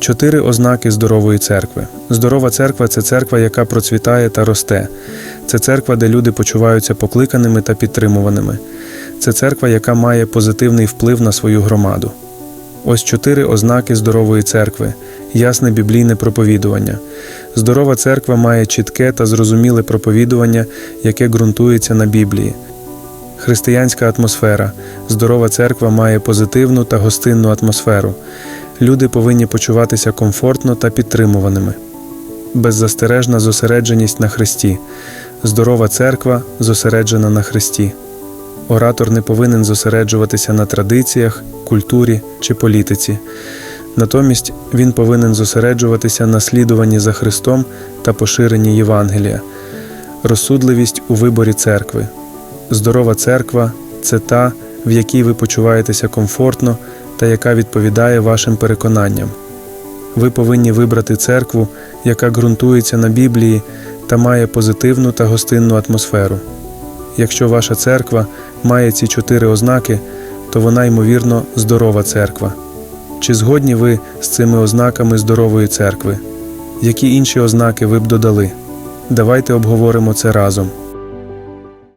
Чотири ознаки здорової церкви. Здорова церква це церква, яка процвітає та росте. Це церква, де люди почуваються покликаними та підтримуваними. Це церква, яка має позитивний вплив на свою громаду. Ось чотири ознаки здорової церкви, ясне біблійне проповідування. Здорова церква має чітке та зрозуміле проповідування, яке ґрунтується на Біблії. Християнська атмосфера. Здорова церква має позитивну та гостинну атмосферу. Люди повинні почуватися комфортно та підтримуваними. Беззастережна зосередженість на Христі. Здорова церква зосереджена на Христі. Оратор не повинен зосереджуватися на традиціях, культурі чи політиці. Натомість він повинен зосереджуватися на слідуванні за Христом та поширенні Євангелія, розсудливість у виборі церкви. Здорова церква це та, в якій ви почуваєтеся комфортно та яка відповідає вашим переконанням. Ви повинні вибрати церкву, яка ґрунтується на Біблії та має позитивну та гостинну атмосферу. Якщо ваша церква має ці чотири ознаки, то вона, ймовірно, здорова церква. Чи згодні ви з цими ознаками здорової церкви? Які інші ознаки ви б додали? Давайте обговоримо це разом.